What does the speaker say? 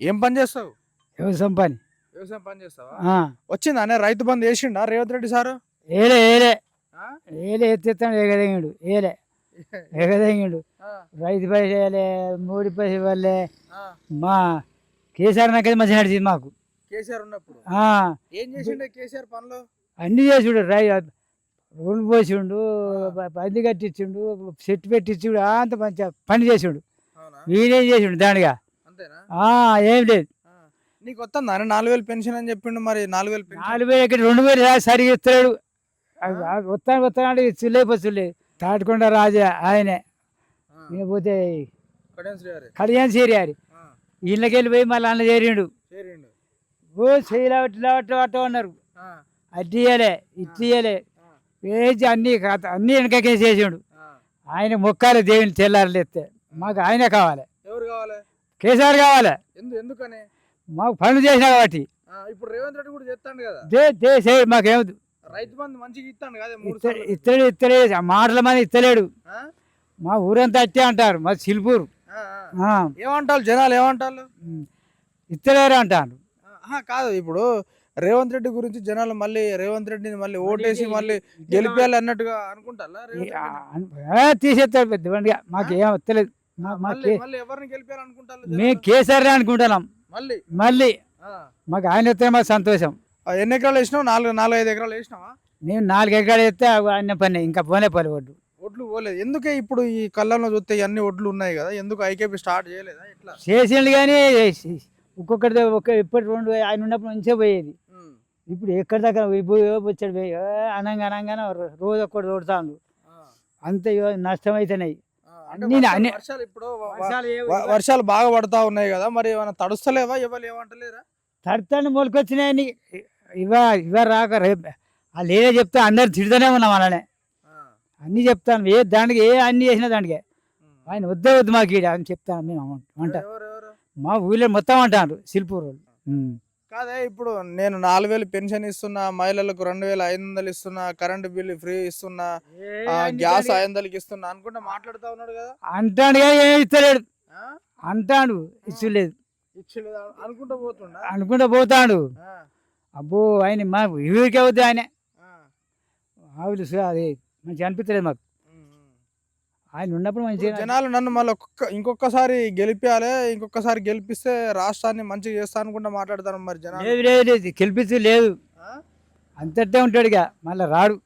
ఏం పని చేస్తావు? వ్యవసాయం పని. వ్యవసాయం పని చేస్తావా? వచ్చిందా? అనే రైతు బంధు వేసిండా రేవంత్ రెడ్డి సారు? ఏలే ఏలే? ఏలే ఎత్తేస్తాను ఎగదగిండు ఏలే. ఎగదగిండు రైతు పైసలు వేయలే మూడు పైసలు ఇవ్వలే. ఆ. మా కేసీఆర్ నాకైతే మంచిగా నడిచింది మాకు. కేసీఆర్ ఉన్నప్పుడు? ఏం చేసిండే కేసీఆర్ పనులు? అన్నీ చేసిండు రై రోడ్లు పోసిండు పంది కట్టించిండు చెట్టు పెట్టించుడు అంత మంచిగా పని చేసిండు. వీడేం చేసిండు దానిగా? ఏం లేదు. నీకు వస్తుందా నాలుగు వేలు పెన్షన్ అని చెప్పిండు మరి నాలుగు వేలు నాలుగు వేలు ఎక్కడ? రెండు వేలు సరిగా ఇస్తాడు వస్తాను వస్తాను చుల్లేపోతులే తాటికొండ రాజా ఆయనే. ఆ, ఇక పోతే. కళ్యాణ్ చేరియారి ఆ, ఇళ్ళకి వెళ్ళి పోయి మళ్ళీ అన్న చేరిండు. ఓ చేయలేవట్టు లేవట్టు అట్ట ఆ, అట్టి ఇయ్యలే వేసి అన్ని అన్ని వెనకకే చేసిండు. ఆయన మొక్కాలి దేవుని తెల్లారలేస్తే. మాకు ఆయనే కావాలి. ఎవరు కావాలి? కేసీఆర్ కావాలి. ఎందు ఎందుకని? మాకు పనులు చేసినా కాబట్టి. ఆ, ఇప్పుడు రేవంత్ రెడ్డి కూడా చేస్తాడు కదా? మాకేమదు రైతు బంధు మంచిగా ఇస్తాడు కదా ఇత్తలేదు ఆ మాటల మంది ఇత్తలేడు. ఆ? మా ఊరంతా అట్టే అంటారు. మా సిల్పూర్. ఏమంటారు జనాలు ఏమంటారు ఉమ్, ఇత్తలేరు అంటారు. కాదు ఇప్పుడు రేవంత్ రెడ్డి గురించి జనాలు మళ్ళీ రేవంత్ రెడ్డిని మళ్ళీ ఓటేసి మళ్ళీ గెలిపేయాలి అన్నట్టుగా అనుకుంటారా? తీసేస్తాడు పెద్ద బండిగా. మాకు ఏం వస్తలేదు మేము? కేసీఆర్ అనుకుంటున్నాం. మళ్ళీ? మళ్ళీ. మాకు ఆయన వస్తే మాకు సంతోషం. ఎన్ని ఎకరాలు వేసినావు? నాలుగు నాలుగు ఐదు ఎకరాలు వేసినావా? నేను నాలుగు ఎకరాలు వేస్తే అన్న పని ఇంకా పోనే పని ఒడ్డు ఒడ్లు పోలేదు. ఎందుకే ఇప్పుడు ఈ కళ్ళంలో చూస్తే అన్ని ఒడ్లు ఉన్నాయి కదా? ఎందుకు ఐకేపీ స్టార్ట్ చేయలేదా ఇట్లా? చేసిండు కానీ ఒక్కొక్కటి ఒక్క ఇప్పటి రెండు ఆయన ఉన్నప్పుడు నుంచే పోయేది. ఇప్పుడు ఎక్కడి దగ్గర వచ్చాడు అనంగా అనగానే రోజు ఒక్కటి తోడుతాడు. అంత నష్టం అయితేనాయి ఆ, అంటే వర్షాలు- ఇప్పుడు వర్షాలు బాగా పడతా ఉన్నాయి కదా మరి ఏమైనా తడుస్తలేవా? ఎవరు ఏమంటలేరా? తడతాను మొలకొచ్చినాయని ఇవ ఇవ రాక రేపు వాళ్ళు ఏదో చెప్తా అందరు తిడుతూనే ఉన్నాం అలానే. అన్నీ చెప్తాను. ఏ దానికి ఏ అన్ని చేసినా దానికి. ఆయన వద్దే వద్దు మాకు ఈడ అని చెప్తాను మేము. అంట. ఎవరు ఎవరు? మా ఊళ్ళో మొత్తం అంటారు సిల్పూర్ వాళ్ళు. కాదే ఇప్పుడు నేను నాలుగు వేలు పెన్షన్ ఇస్తున్నా మహిళలకు రెండు వేల ఐదు వందలు ఇస్తున్నా కరెంట్ బిల్లు ఫ్రీ ఇస్తున్నా ఆ, గ్యాస్ ఐదు వందలకి ఇస్తున్నా అనుకుంటా మాట్లాడుతా ఉన్నాడు కదా. అంటాడు ఏం ఇస్తలేడు? అంటాడు ఇచ్చలేదు. ఇచ్చలేదా? అనుకుంటా పోతుండా? అనుకుంటూ పోతాడు. అబ్బో ఆయన మా ఊరికే వద్దు ఆయన. ఆ, ఆవులు సు- అది మంచిగా అనిపించలేదు మాకు. ఆయన ఉన్నప్పుడు మంచిగా జనాలు నన్ను మళ్ళీ ఒక్కొక్క ఇంకొకసారి గెలిపించాలి ఇంకొకసారి గెలిపిస్తే రాష్ట్రాన్ని మంచిగా చేస్తా అనుకుంటా మాట్లాడతాను మరి జనాలు. లేదు లేదు గెలిపించు లేదు? అంతటే ఉంటాడు ఇక. మళ్ళీ రాడు.